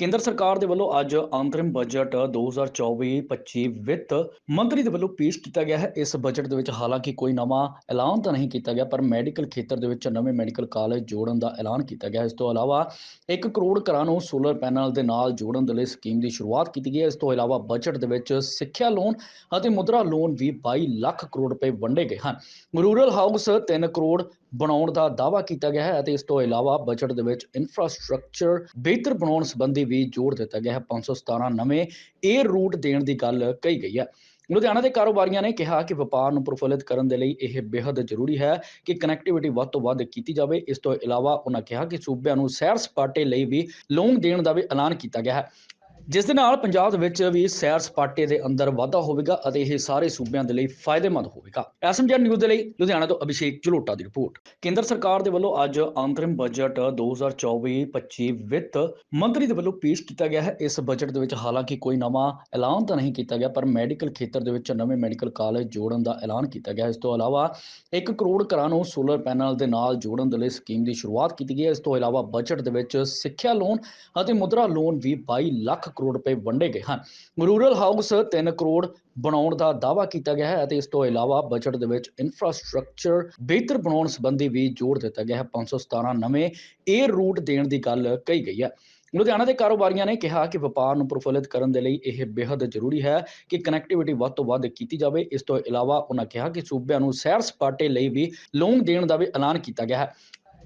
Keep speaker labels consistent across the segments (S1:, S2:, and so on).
S1: ਕੇਂਦਰ ਸਰਕਾਰ ਦੇ ਵੱਲੋਂ ਅੱਜ ਅੰਤਰਿਮ ਬਜਟ 2024-25 ਵਿੱਤ ਮੰਤਰੀ ਦੇ ਵੱਲੋਂ ਪੇਸ਼ ਕੀਤਾ ਗਿਆ ਹੈ। ਇਸ ਬਜਟ ਦੇ ਵਿੱਚ ਹਾਲਾਂਕਿ ਕੋਈ ਨਵਾਂ ਐਲਾਨ ਤਾਂ ਨਹੀਂ ਕੀਤਾ ਗਿਆ, ਪਰ ਮੈਡੀਕਲ ਖੇਤਰ ਦੇ ਵਿੱਚ ਨਵੇਂ ਮੈਡੀਕਲ ਕਾਲਜ ਜੋੜਨ ਦਾ ਐਲਾਨ ਕੀਤਾ ਗਿਆ। ਇਸ ਤੋਂ ਇਲਾਵਾ 1 ਕਰੋੜ ਘਰਾਂ ਨੂੰ ਸੋਲਰ ਪੈਨਲ ਦੇ ਨਾਲ ਜੋੜਨ ਦੇ ਲਈ ਸਕੀਮ ਦੀ ਸ਼ੁਰੂਆਤ ਕੀਤੀ ਗਈ ਹੈ। ਇਸ ਤੋਂ ਇਲਾਵਾ ਬਜਟ ਦੇ ਵਿੱਚ ਸਿੱਖਿਆ ਲੋਨ ਅਤੇ ਮੁਦਰਾ ਲੋਨ ਵੀ 22 ਲੱਖ ਕਰੋੜ ਰੁਪਏ ਵੰਡੇ ਗਏ ਹਨ। ਰੂਰਲ ਹਾਊਸ 3 ਕਰੋੜ ਬਣਾਉਣ ਦਾ ਦਾਅਵਾ ਕੀਤਾ ਗਿਆ ਹੈ ਅਤੇ ਇਸ ਤੋਂ ਇਲਾਵਾ ਬਜਟ ਦੇ ਵਿੱਚ ਇਨਫਰਾਸਟ੍ਰਕਚਰ ਬਿਹਤਰ ਬਣਾਉਣ ਸੰਬੰਧੀ ਵੀ ਜ਼ੋਰ ਦਿੱਤਾ ਗਿਆ ਹੈ। 517 ਨਵੇਂ 에ਅਰ ਰੂਟ ਦੇਣ ਦੀ ਗੱਲ ਕਹੀ ਗਈ ਹੈ। ਲੁਧਿਆਣਾ ਦੇ ਕਾਰੋਬਾਰੀਆਂ ਨੇ ਕਿਹਾ ਕਿ ਵਪਾਰ ਨੂੰ ਪ੍ਰਫੁੱਲਿਤ ਕਰਨ ਦੇ ਲਈ ਇਹ ਬੇਹੱਦ ਜ਼ਰੂਰੀ ਹੈ ਕਿ ਕਨੈਕਟੀਵਿਟੀ ਵੱਧ ਤੋਂ ਵੱਧ ਕੀਤੀ ਜਾਵੇ। ਇਸ ਤੋਂ ਇਲਾਵਾ ਉਹਨਾਂ ਕਿਹਾ ਕਿ ਸੂਬਿਆਂ ਨੂੰ ਸੈਰ ਸਪਾਟੇ ਲਈ ਵੀ ਲੋਨ ਦੇਣ ਦਾ ਵੀ ਐਲਾਨ ਕੀਤਾ ਗਿਆ ਹੈ। ਜਿਸ ਦੇ ਨਾਲ ਪੰਜਾਬ ਵਿੱਚ ਵੀ ਸੈਰ ਸਪਾਟੇ ਦੇ ਅੰਦਰ ਵਾਧਾ ਹੋਵੇਗਾ ਅਤੇ ਇਹ ਸਾਰੇ ਸੂਬਿਆਂ ਦੇ ਲਈ ਫਾਇਦੇਮੰਦ ਹੋਵੇਗਾ। ਐਸਐਮਜੀ ਨਿਊਜ਼ ਦੇ ਲਈ ਲੁਧਿਆਣਾ ਤੋਂ ਅਭਿਸ਼ੇਕ ਜਲੋਟਾ ਦੀ ਰਿਪੋਰਟ। ਕੇਂਦਰ ਸਰਕਾਰ ਦੇ ਵੱਲੋਂ ਅੱਜ ਅੰਤਰਿਮ ਬਜਟ 2024-25 ਵਿੱਤ ਮੰਤਰੀ ਦੇ ਵੱਲੋਂ ਪੇਸ਼ ਕੀਤਾ ਗਿਆ ਹੈ। ਇਸ ਬਜਟ ਦੇ ਵਿੱਚ ਹਾਲਾਂਕਿ ਕੋਈ ਨਵਾਂ ਐਲਾਨ ਤਾਂ ਨਹੀਂ ਕੀਤਾ ਗਿਆ, ਪਰ ਮੈਡੀਕਲ ਖੇਤਰ ਦੇ ਵਿੱਚ ਨਵੇਂ ਮੈਡੀਕਲ ਕਾਲਜ ਜੋੜਨ ਦਾ ਐਲਾਨ ਕੀਤਾ ਗਿਆ। ਇਸ ਤੋਂ ਇਲਾਵਾ 1 ਕਰੋੜ ਘਰਾਂ ਨੂੰ ਸੋਲਰ ਪੈਨਲ ਦੇ ਨਾਲ ਜੋੜਨ ਦੇ ਲਈ ਸਕੀਮ ਦੀ ਸ਼ੁਰੂਆਤ ਕੀਤੀ ਗਈ ਹੈ। ਇਸ ਤੋਂ ਇਲਾਵਾ ਬਜਟ ਦੇ ਵਿੱਚ ਸਿੱਖਿਆ ਲੋਨ ਅਤੇ ਮੁਦਰਾ ਲੋਨ ਵੀ 22 ਲੱਖ ਕਰੋੜ ਰੁਪਏ ਵੰਡੇ ਗਏ ਹਨ। ਰੂਰਲ ਹਾਊਸ 3 ਕਰੋੜ ਬਣਾਉਣ ਦਾ ਦਾਵਾ ਕੀਤਾ ਗਿਆ ਹੈ ਅਤੇ ਇਸ ਤੋਂ ਇਲਾਵਾ ਬਜਟ ਦੇ ਵਿੱਚ ਇਨਫਰਾਸਟ੍ਰਕਚਰ ਬਿਹਤਰ ਬਣਾਉਣ ਸੰਬੰਧੀ ਵੀ ਜੋਰ ਦਿੱਤਾ ਗਿਆ ਹੈ। 517 ਨਵੇਂ 에ਅਰ ਰੂਟ ਦੇਣ ਦੀ ਗੱਲ ਕਹੀ ਗਈ ਹੈ। ਲੁਧਿਆਣਾ ਦੇ ਕਾਰੋਬਾਰੀਆਂ ਨੇ ਕਿਹਾ ਕਿ ਵਪਾਰ ਨੂੰ ਪ੍ਰਫੁੱਲਿਤ ਕਰਨ ਦੇ ਲਈ ਇਹ ਬੇਹੱਦ ਜ਼ਰੂਰੀ ਹੈ ਕਿ ਕਨੈਕਟੀਵਿਟੀ ਵੱਧ ਤੋਂ ਵੱਧ ਕੀਤੀ ਜਾਵੇ। ਇਸ ਤੋਂ ਇਲਾਵਾ ਉਹਨਾਂ ਕਿਹਾ ਕਿ ਸੂਬਿਆਂ ਨੂੰ ਸੈਰ ਸਪਾਟੇ ਲਈ ਵੀ ਲੋਨ ਦੇਣ ਦਾ ਵੀ ਐਲਾਨ ਕੀਤਾ ਗਿਆ ਹੈ।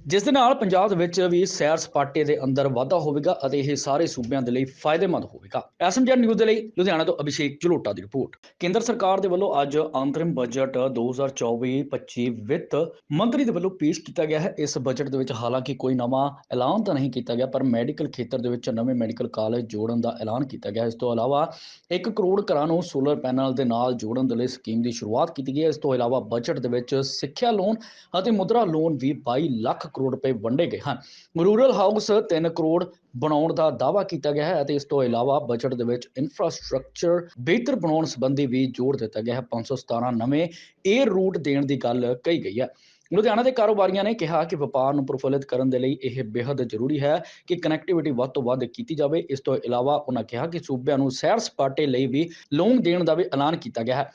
S1: ਜਿਸ ਦੇ ਨਾਲ ਪੰਜਾਬ ਦੇ ਵਿੱਚ ਵੀ ਸੈਰ ਸਪਾਟੇ ਦੇ ਅੰਦਰ ਵਾਧਾ ਹੋਵੇਗਾ ਅਤੇ ਇਹ ਸਾਰੇ ਸੂਬਿਆਂ ਦੇ ਲਈ ਫਾਇਦੇਮੰਦ ਹੋਵੇਗਾ। ਐਸਐਮਜੀ ਨਿਊਜ਼ ਦੇ ਲਈ ਲੁਧਿਆਣਾ ਤੋਂ ਅਭਿਸ਼ੇਕ ਜਲੋਟਾ ਦੀ ਰਿਪੋਰਟ। ਕੇਂਦਰ ਸਰਕਾਰ ਦੇ ਵੱਲੋਂ ਅੱਜ ਅੰਤਰਿਮ ਬਜਟ 2024-25 ਵਿੱਤ ਮੰਤਰੀ ਦੇ ਵੱਲੋਂ ਪੇਸ਼ ਕੀਤਾ ਗਿਆ ਹੈ। ਇਸ ਬਜਟ ਦੇ ਵਿੱਚ ਹਾਲਾਂਕਿ ਕੋਈ ਨਵਾਂ ਐਲਾਨ ਤਾਂ ਨਹੀਂ ਕੀਤਾ ਗਿਆ, ਪਰ ਮੈਡੀਕਲ ਖੇਤਰ ਦੇ ਵਿੱਚ ਨਵੇਂ ਮੈਡੀਕਲ ਕਾਲਜ ਜੋੜਨ ਦਾ ਐਲਾਨ ਕੀਤਾ ਗਿਆ। ਇਸ ਤੋਂ ਇਲਾਵਾ 1 ਕਰੋੜ ਘਰਾਂ ਨੂੰ ਸੋਲਰ ਪੈਨਲ ਦੇ ਨਾਲ ਜੋੜਨ ਦੇ ਲਈ ਸਕੀਮ ਦੀ ਸ਼ੁਰੂਆਤ ਕੀਤੀ ਗਈ ਹੈ। ਇਸ ਤੋਂ ਇਲਾਵਾ ਬਜਟ ਦੇ ਵਿੱਚ ਸਿੱਖਿਆ ਲੋਨ ਅਤੇ ਮੁਦਰਾ ਲੋਨ ਵੀ 22 ਲੱਖ ਕਰੋੜ ਰੁਪਏ ਵੰਡੇ ਗਏ ਹਨ। ਰੂਰਲ ਹਾਊਸ 3 ਕਰੋੜ ਬਣਾਉਣ ਦਾ ਦਾਵਾ ਕੀਤਾ ਗਿਆ ਹੈ ਅਤੇ ਇਸ ਤੋਂ ਇਲਾਵਾ ਬਜਟ ਦੇ ਵਿੱਚ ਇਨਫਰਾਸਟ੍ਰਕਚਰ ਬਿਹਤਰ ਬਣਾਉਣ ਸੰਬੰਧੀ ਵੀ ਜ਼ੋਰ ਦਿੱਤਾ ਗਿਆ ਹੈ। 517 ਨਵੇਂ 에ਅਰ ਰੂਟ ਦੇਣ ਦੀ ਗੱਲ ਕਹੀ ਗਈ ਹੈ। ਲੁਧਿਆਣਾ ਦੇ ਕਾਰੋਬਾਰੀਆਂ ਨੇ ਕਿਹਾ ਕਿ ਵਪਾਰ ਨੂੰ ਪ੍ਰਫੁੱਲਿਤ ਕਰਨ ਦੇ ਲਈ ਇਹ ਬੇਹੱਦ ਜ਼ਰੂਰੀ ਹੈ ਕਿ ਕਨੈਕਟੀਵਿਟੀ ਵੱਧ ਤੋਂ ਵੱਧ ਕੀਤੀ ਜਾਵੇ। ਇਸ ਤੋਂ ਇਲਾਵਾ ਉਹਨਾਂ ਕਿਹਾ ਕਿ ਸੂਬਿਆਂ ਨੂੰ ਸੈਰ ਸਪਾਟੇ ਲਈ ਵੀ ਲੋਨ ਦੇਣ ਦਾ ਵੀ ਐਲਾਨ ਕੀਤਾ ਗਿਆ ਹੈ।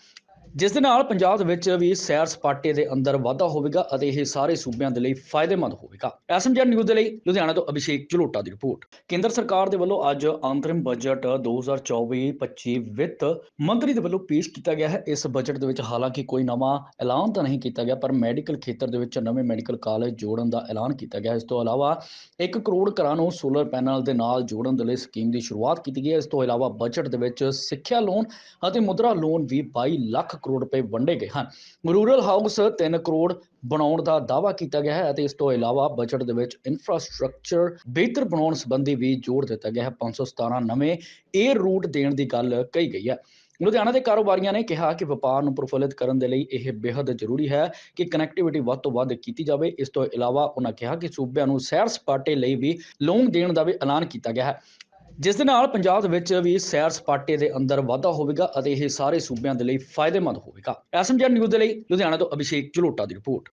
S1: ਜਿਸ ਦੇ ਨਾਲ ਪੰਜਾਬ ਦੇ ਵਿੱਚ ਵੀ ਸੈਰ ਸਪਾਟੇ ਦੇ ਅੰਦਰ ਵਾਧਾ ਹੋਵੇਗਾ ਅਤੇ ਇਹ ਸਾਰੇ ਸੂਬਿਆਂ ਦੇ ਲਈ ਫਾਇਦੇਮੰਦ ਹੋਵੇਗਾ। ਐਸਐਮਜੀ ਨਿਊਜ਼ ਦੇ ਲਈ ਲੁਧਿਆਣਾ ਤੋਂ ਅਭਿਸ਼ੇਕ ਜਲੋਟਾ ਦੀ ਰਿਪੋਰਟ। ਕੇਂਦਰ ਸਰਕਾਰ ਦੇ ਵੱਲੋਂ ਅੱਜ ਅੰਤਰਿਮ ਬਜਟ 2024-25 ਵਿੱਤ ਮੰਤਰੀ ਦੇ ਵੱਲੋਂ ਪੇਸ਼ ਕੀਤਾ ਗਿਆ ਹੈ। ਇਸ ਬਜਟ ਦੇ ਵਿੱਚ ਹਾਲਾਂਕਿ ਕੋਈ ਨਵਾਂ ਐਲਾਨ ਤਾਂ ਨਹੀਂ ਕੀਤਾ ਗਿਆ, ਪਰ ਮੈਡੀਕਲ ਖੇਤਰ ਦੇ ਵਿੱਚ ਨਵੇਂ ਮੈਡੀਕਲ ਕਾਲਜ ਜੋੜਨ ਦਾ ਐਲਾਨ ਕੀਤਾ ਗਿਆ। ਇਸ ਤੋਂ ਇਲਾਵਾ 1 ਕਰੋੜ ਘਰਾਂ ਨੂੰ ਸੋਲਰ ਪੈਨਲ ਦੇ ਨਾਲ ਜੋੜਨ ਦੇ ਲਈ ਸਕੀਮ ਦੀ ਸ਼ੁਰੂਆਤ ਕੀਤੀ ਗਈ ਹੈ। ਇਸ ਤੋਂ ਇਲਾਵਾ ਬਜਟ ਦੇ ਵਿੱਚ ਸਿੱਖਿਆ ਲੋਨ ਅਤੇ ਮੁਦਰਾ ਲੋਨ ਵੀ 22 ਲੱਖ ਕਰੋੜ ਰੁਪਏ ਵੰਡੇ ਗਏ ਹਨ। ਰੂਰਲ ਹਾਊਸ 3 ਕਰੋੜ ਬਣਾਉਣ ਦਾ ਦਾਵਾ ਕੀਤਾ ਗਿਆ ਹੈ ਅਤੇ ਇਸ ਤੋਂ ਇਲਾਵਾ ਬਜਟ ਦੇ ਵਿੱਚ ਇਨਫਰਾਸਟ੍ਰਕਚਰ ਬਿਹਤਰ ਬਣਾਉਣ ਸੰਬੰਧੀ ਵੀ ਜ਼ੋਰ ਦਿੱਤਾ ਗਿਆ ਹੈ। 517 ਨਵੇਂ 에ਅਰ ਰੂਟ ਦੇਣ ਦੀ ਗੱਲ ਕਹੀ ਗਈ ਹੈ। ਲੁਧਿਆਣਾ ਦੇ ਕਾਰੋਬਾਰੀਆਂ ਨੇ ਕਿਹਾ ਕਿ ਵਪਾਰ ਨੂੰ ਪ੍ਰਫੁੱਲਿਤ ਕਰਨ ਦੇ ਲਈ ਇਹ ਬੇਹੱਦ ਜ਼ਰੂਰੀ ਹੈ ਕਿ ਕਨੈਕਟੀਵਿਟੀ ਵੱਧ ਤੋਂ ਵੱਧ ਕੀਤੀ ਜਾਵੇ। ਇਸ ਤੋਂ ਇਲਾਵਾ ਉਹਨਾਂ ਕਿਹਾ ਕਿ ਸੂਬਿਆਂ ਨੂੰ ਸੈਰ ਸਪਾਟੇ ਲਈ ਵੀ ਲੋਨ ਦੇਣ ਦਾ ਵੀ ਐਲਾਨ ਕੀਤਾ ਗਿਆ ਹੈ। ਜਿਸ ਦੇ ਨਾਲ ਪੰਜਾਬ ਦੇ ਵਿੱਚ ਵੀ ਸੈਰ ਸਪਾਟੇ ਦੇ ਅੰਦਰ ਵਾਧਾ ਹੋਵੇਗਾ ਅਤੇ ਇਹ ਸਾਰੇ ਸੂਬਿਆਂ ਦੇ ਲਈ ਫਾਇਦੇਮੰਦ ਹੋਵੇਗਾ। ਐਸਐਮਜੀ ਨਿਊਜ਼ ਦੇ ਲਈ ਲੁਧਿਆਣਾ ਤੋਂ ਅਭਿਸ਼ੇਕ ਜਲੋਟਾ ਦੀ ਰਿਪੋਰਟ।